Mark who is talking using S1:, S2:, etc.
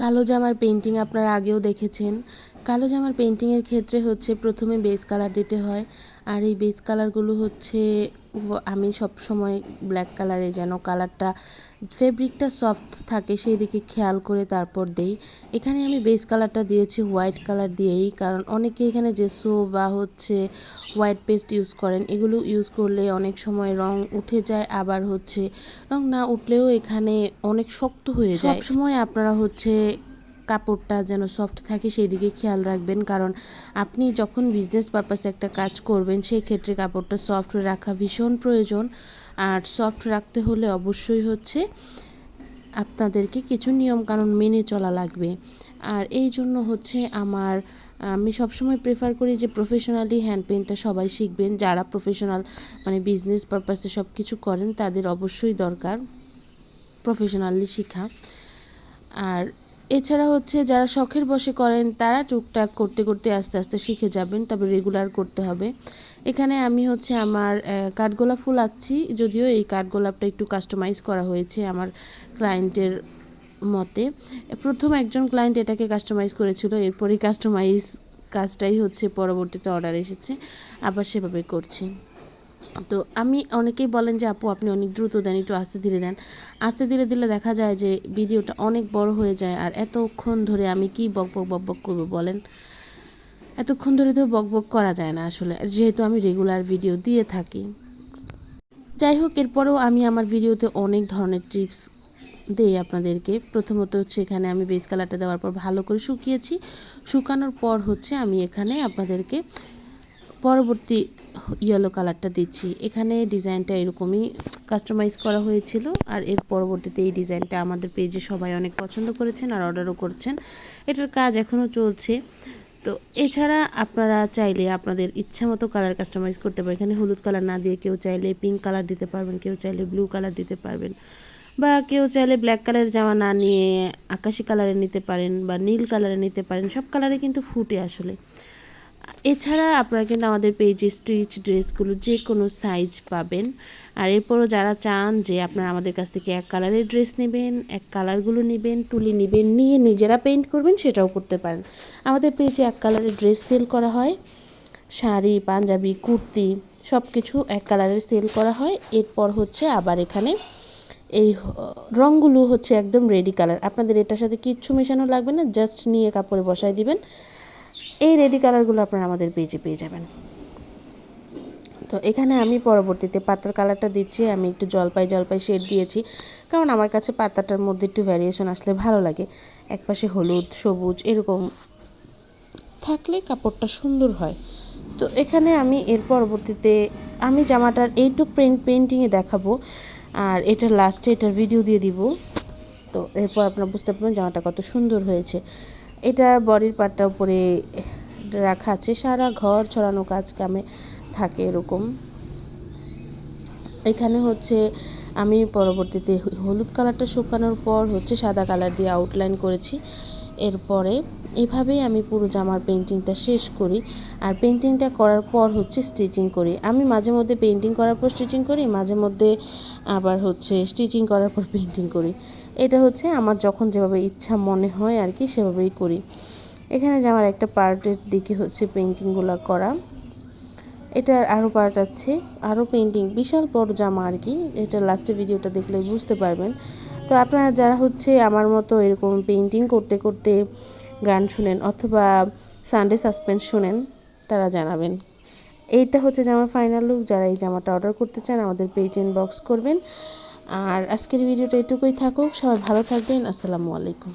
S1: কালো জামার পেন্টিং আপনারা আগেও দেখেছেন। কালো জামার পেন্টিংয়ের ক্ষেত্রে হচ্ছে প্রথমে বেস কালার দিতে হয়। আর এই বেস কালারগুলো হচ্ছে আমি সব সময় ব্ল্যাক কালারে যেন কালারটা ফেব্রিকটা সফট থাকে সেই দিকে খেয়াল করে তারপর দেই। এখানে আমি বেস কালারটা দিয়েছি হোয়াইট কালার দিয়েই, কারণ অনেকে এখানে জেসো বা হচ্ছে হোয়াইট পেস্ট ইউজ করেন, এগুলো ইউজ করলে অনেক সময় রং উঠে যায়, আবার হচ্ছে রং না উঠলেও এখানে অনেক শক্ত হয়ে যায়। সময় আপনারা হচ্ছে কাপড়টা যেন সফট থাকে সেই দিকে খেয়াল রাখবেন। কারণ আপনি যখন বিজনেস পারপাসে একটা কাজ করবেন সেই ক্ষেত্রে কাপড়টা সফট রাখা ভীষণ প্রয়োজন। আর সফট রাখতে হলে অবশ্যই হচ্ছে আপনাদেরকে কিছু নিয়মকানুন মেনে চলা লাগবে। আর এই জন্য হচ্ছে আমার, আমি সবসময় প্রেফার করি যে প্রফেশনালি হ্যান্ড পেইন্টটা সবাই শিখবেন। যারা প্রফেশনাল মানে বিজনেস পারপাসে সব কিছু করেন, তাদের অবশ্যই দরকার প্রফেশনালি শেখা। আর এছাড়া হচ্ছে যারা শখের বসে করেন, তারা টুকটাক করতে করতে আস্তে আস্তে শিখে যাবেন, তবে রেগুলার করতে হবে। এখানে আমি হচ্ছে আমার কাঠগোলাপ ফুল আঁকছি, যদিও এই কাঠগোলাপটা একটু কাস্টমাইজ করা হয়েছে আমার ক্লায়েন্টের মতে। প্রথম একজন ক্লায়েন্ট এটাকে কাস্টমাইজ করেছিল, এরপরই কাস্টমাইজ কাজটাই হচ্ছে পরবর্তীতে অর্ডার এসেছে, আবার সেভাবে করছি। তো আমি অনেকেই বলেন যে, আপু, আপনি অনেক দ্রুত দেন, একটু আস্তে ধীরে দেন। আস্তে ধীরে দিলে দেখা যায় যে, ভিডিওটা অনেক বড় হয়ে যায়। আর এতক্ষণ ধরে আমি কি বক বক বক বক করব বলেন? এতক্ষণ ধরে তো বক বক করা যায় না আসলে। যেহেতু আমি রেগুলার ভিডিও দিয়ে থাকি। যাই হোক, এরপরেও আমি আমার ভিডিওতে অনেক ধরনের টিপস দেই আপনাদেরকে। প্রথমত হচ্ছে এখানে আমি বেস কালারটা দেওয়ার পর ভালো করে শুকিয়েছি। শুকানোর পর হচ্ছে আমি এখানে আপনাদেরকে পরবর্তী ইয়েলো কালারটা দিচ্ছি। এখানে ডিজাইনটা এরকমই কাস্টমাইজ করা হয়েছিল আর এর পরবর্তীতে এই ডিজাইনটা আমাদের পেজে সবাই অনেক পছন্দ করেছেন আর অর্ডারও করছেন। এটার কাজ এখনও চলছে। তো এছাড়া আপনারা চাইলে আপনাদের ইচ্ছা মতো কালার কাস্টমাইজ করতে পারেন। এখানে হলুদ কালার না দিয়ে কেউ চাইলে পিঙ্ক কালার দিতে পারবেন, কেউ চাইলে ব্লু কালার দিতে পারবেন। বা কেউ চাইলে ব্ল্যাক কালারের জামা না নিয়ে আকাশি কালারে নিতে পারেন বা নীল কালারে নিতে পারেন। সব কালারে কিন্তু ফুটে আসলে। এছাড়া আপনারা কিন্তু আমাদের পেজে স্টিচ ড্রেসগুলো যে কোনো সাইজ পাবেন। আর এরপরও যারা চান যে আপনারা আমাদের কাছ থেকে এক কালারের ড্রেস নেবেন, এক কালারগুলো নেবেন, তুলি নেবেন, নিয়ে নিজেরা পেইন্ট করবেন, সেটাও করতে পারেন। আমাদের পেজে এক কালারের ড্রেস সেল করা হয়। শাড়ি, পাঞ্জাবি, কুর্তি সব কিছু এক কালারের সেল করা হয়। এরপর হচ্ছে আবার এখানে এই রঙগুলো হচ্ছে একদম রেডি কালার আপনাদের এটার সাথে কিচ্ছু মেশানো লাগবে না জাস্ট নিয়ে কাপড়ে বসায় দিবেন। এই রেডি কালারগুলো আপনারা আমাদের পেজে পেয়ে যাবেন। তো এখানে আমি পরবর্তীতে পাতার কালারটা দিচ্ছি, আমি একটু জলপাই জলপাই শেড দিয়েছি, কারণ আমার কাছে পাতাটার মধ্যে একটু ভ্যারিয়েশন আসলে ভালো লাগে। একপাশে হলুদ, সবুজ এরকম থাকলে কাপড়টা সুন্দর হয়। তো এখানে আমি এর পরবর্তীতে আমি জামাটার এইটুক পেন্ট পেন্টিংয়ে দেখাবো, আর এটার লাস্টে এটার ভিডিও দিয়ে দিব। তো এরপর আপনারা বুঝতে পারবেন জামাটা কত সুন্দর হয়েছে। এটা বডির পার্টটা উপরে রাখা আছে, সারা ঘর ছড়ানো কাজ কামে থাকে এরকম। এখানে হচ্ছে আমি পরবর্তীতে হলুদ কালারটা শুকানোর পর হচ্ছে সাদা কালার দিয়ে আউটলাইন করেছি। এরপরে এভাবেই আমি পুরো জামার পেন্টিংটা শেষ করি আর পেন্টিংটা করার পর হচ্ছে স্টিচিং করি। আমি মাঝে মধ্যে পেন্টিং করার পর স্টিচিং করি, মাঝে মধ্যে আবার হচ্ছে স্টিচিং করার পর পেন্টিং করি। এটা হচ্ছে আমার যখন যেভাবে ইচ্ছা মনে হয় আর কি, সেভাবেই করি। এখানে জামার একটা পার্টের দিকে হচ্ছে পেন্টিংগুলো করা। এটার আরও পার্ট আছে আরও পেন্টিং বিশাল বড় জামা আর কি। এটা লাস্টের ভিডিওটা দেখলে বুঝতে পারবেন। তো আপনারা যারা হচ্ছে আমার মতো এরকম পেন্টিং করতে করতে গান শুনেন অথবা সানডে সাসপেন্স শুনেন, তারা জানাবেন। এইটা হচ্ছে জামার ফাইনাল লুক যারা এই জামাটা অর্ডার করতে চান, আমাদের পেজ ইনবক্স করবেন। আর আজকের ভিডিওটা এটুকুই থাকুক সবাই ভালো থাকবেন আসসালামু আলাইকুম।